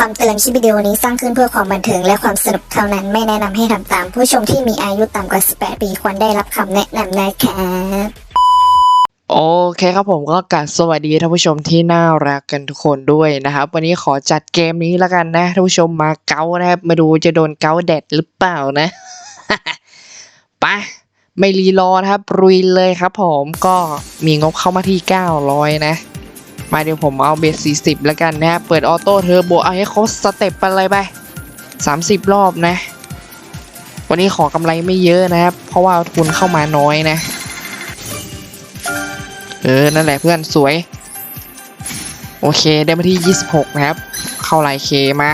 คำเตือนคลิปวิดีโอนี้สร้างขึ้นเพื่อความบันเทิงและความสนุกเท่านั้นไม่แนะนำให้ทำตาม ผู้ชมที่มีอายุต่ำกว่า 18 ปีควรได้รับคำแนะนำนะครับโอเคครับผมก็กราบสวัสดีท่านผู้ชมที่น่ารักกันทุกคนด้วยนะครับ วันนี้ขอจัดเกมนี้แล้วกันนะท่านผู้ชมมาเกานะครับ มาดูจะโดนเกาแดดหรือเปล่านะไปไม่รีรอนะครับรุยเลยครับผมก็มีงบเข้ามาที่ 900 นะ มาเดี๋ยวผมเอาเบส40 แล้วกันนะครับเปิดออโต้เทอร์โบเอาให้เขาสเต็ปไปเลยไป 30 รอบนะ วันนี้ขอกำไรไม่เยอะนะครับ เพราะว่าทุนเข้ามาน้อยนะ เออ นั่นแหละเพื่อนสวย โอเคได้มาที่ 26 นะครับ เข้าไลายเคมา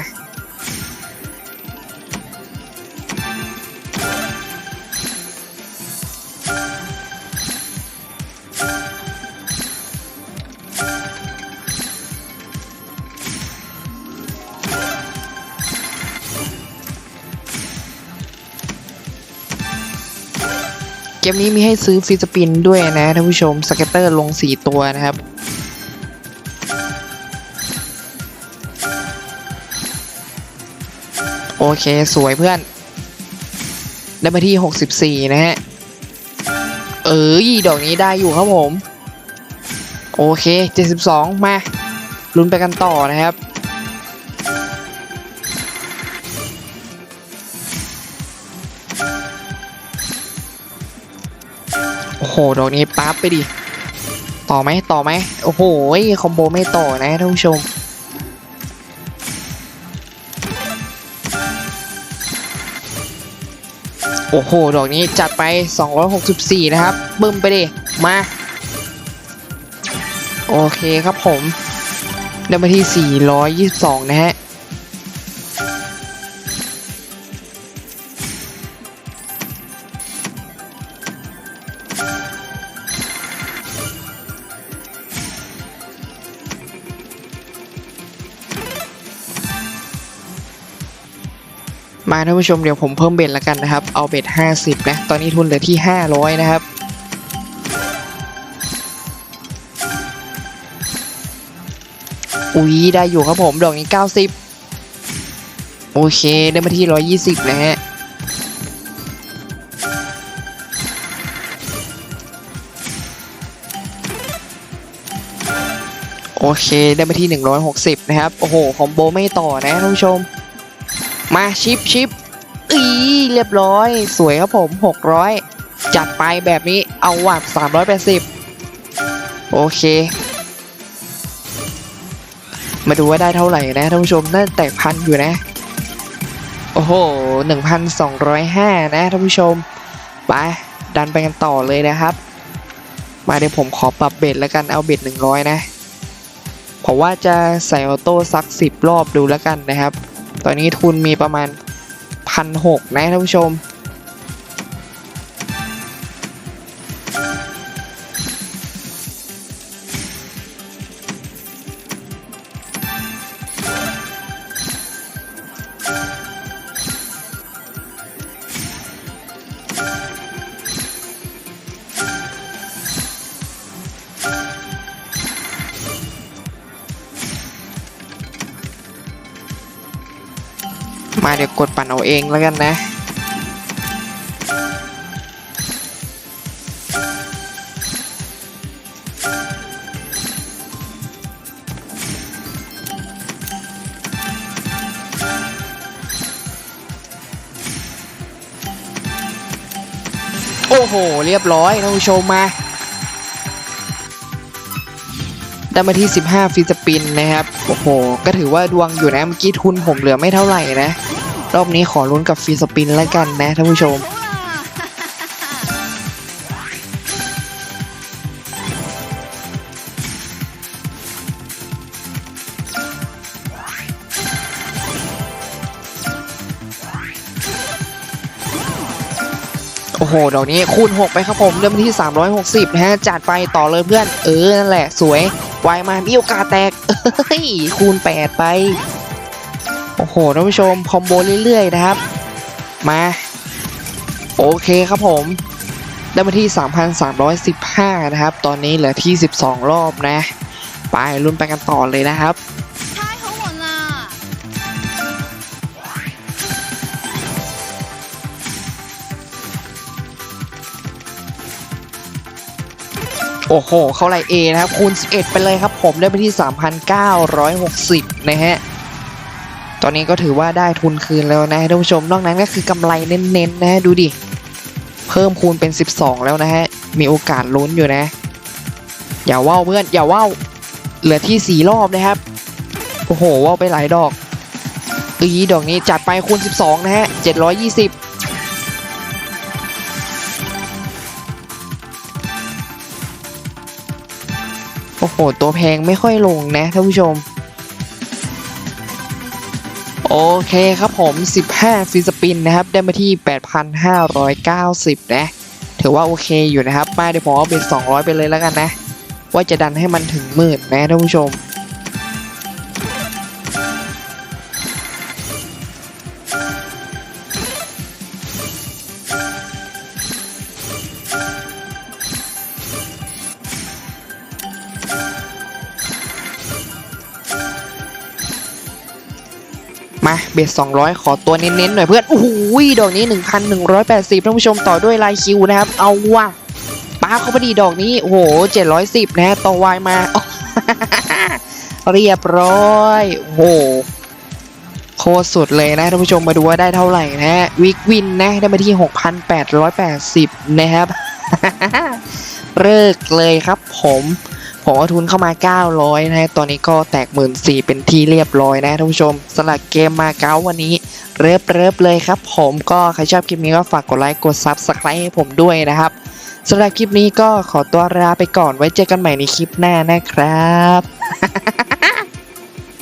เกมนี้มีให้ซื้อฟิสปินด้วยนะท่านผู้ชมสเก็ตเตอร์ลง 4 ตัวนะครับ โอเคสวยเพื่อน ได้มาที่ 64 นะฮะ เออดอกนี้ได้อยู่ครับผม โอเค 72 มาลุ้นไปกันต่อนะครับ โอ้โหดอกนี้ปั๊บไปดิ ต่อไหมต่อไหมโอ้โหคอมโบไม่ต่อนะท่านผู้ชม โอ้โห ดอกนี้จัดไป 264 นะครับ บึ้มไปดิ มา โอเคครับผมได้มาที่ 422 นะฮะ มาท่านผู้ชมเดี๋ยวผมเพิ่มเบ็ดแล้วกันนะครับ เอาเบ็ด50 นะ ตอนนี้ทุนเหลือที่ 500 นะครับ อุ๊ยได้อยู่ครับผมดอกนี้ 90 โอเคได้มาที่ 120 นะฮะโอเค ได้มาที่ 160 นะครับ โอ้โห คอมโบไม่ต่อนะท่านผู้ชม มาชิปชิปอีเรียบร้อย สวยครับผม 600 จัดไปแบบนี้เอาว่ะ380 โอเค มาดูว่าได้เท่าไหร่นะท่านผู้ชมน่าแต่พันอยู่นะ โอ้โห 1,205 นะท่านผู้ชม ไปดันไปกันต่อเลยนะครับ มาเดี๋ยวผมขอปรับเบ็ดแล้วกันเอาเบ็ด 100 นะผมว่าจะใส่ออโต้สัก 10 รอบดูแล้วกันนะครับ ตอนนี้ทุนมีประมาณพันหกนะท่านผู้ชม มาเดี๋ยวกดปั่นเอาเองแล้วกันนะโอ้โห เรียบร้อยท่านผู้ชมมา ได้มาที่ 15ฟิสปินนะครับ โอ้โห ก็ถือว่าดวงอยู่นะ เมื่อกี้ทุนผมเหลือไม่เท่าไหร่นะ รอบนี้ขอลุ้นกับฟิสปินแล้วกันนะท่านผู้ชม โอ้โหดอกนี้คูณ 6 ไปครับผม เริ่มที่ 360นะฮะ จัดไปต่อเลยเพื่อน เออ นั่นแหละ สวย วายมามีโอกาสแตกเฮ้ย คูณ 8 ไป โอ้โหท่านผู้ชมคอมโบเรื่อยๆนะครับ มา โอเคครับผมได้มาที่ 3,315 นะครับ ตอนนี้เหลือที่ 12 รอบนะ ไปลุ้นไปกันต่อเลยนะครับโอ้โห เข้าไรเอนะครับ คูณ 11 ไปเลยครับผมได้ไปที่ 3,960 นะฮะ ตอนนี้ก็ถือว่าได้ทุนคืนแล้วนะท่านผู้ชม นอกนั้นก็คือกำไรเน้นๆนะดูดิ เพิ่มคูณเป็น 12 แล้วนะฮะ มีโอกาสลุ้นอยู่นะ อย่าว่าวเพื่อน อย่าว่าวเหลือที่ 4 รอบนะครับ โอ้โหว่าวไปหลายดอกอีดอกนี้จัดไปคูณ 12 นะฮะ 720โอ้โห ตัวแพงไม่ค่อยลงนะท่านผู้ชม โอเคครับผม 15ฟรีสปินนะครับ ได้มาที่ 8,590 นะ ถือว่าโอเคอยู่นะครับ มาเดี๋ยวผมเอาเป็น 200 ไปเลยแล้วกันนะ ว่าจะดันให้มันถึงหมื่นนะท่านผู้ชม มาเบส200ขอตัวเน้นๆหน่อยเพื่อนโอ้โหดอกนี้1,180ท่านผู้ชมต่อด้วยลายคิวนะครับ เอาว่ะป้าเขาพอดีดอกนี้โอ้โห710นะฮะต่อวายมาเรียบร้อยโอ้โหโคตรสุดเลยนะท่านผู้ชมมาดูว่าได้เท่าไหร่นะฮะวิกวินนะได้มาที่ 6,880 นะครับ เลิกเลยครับผม ผมเอาทุนเข้ามา 900 นะฮะ ตอนนี้ก็แตก1 4ื่นเป็นที่เรียบร้อยนะท่านผู้ชมสำหรับเกมมาเก้าวันนี้เริบเริบเลยครับ ผมก็ใครชอบคลิปนี้ก็ฝากกดไลค์กดซับสไครต์ให้ผมด้วยนะครับสำหรับคลิปนี้ก็ขอตัวลาไปก่อนไว้เจอกันใหม่ในคลิปหน้านะครับ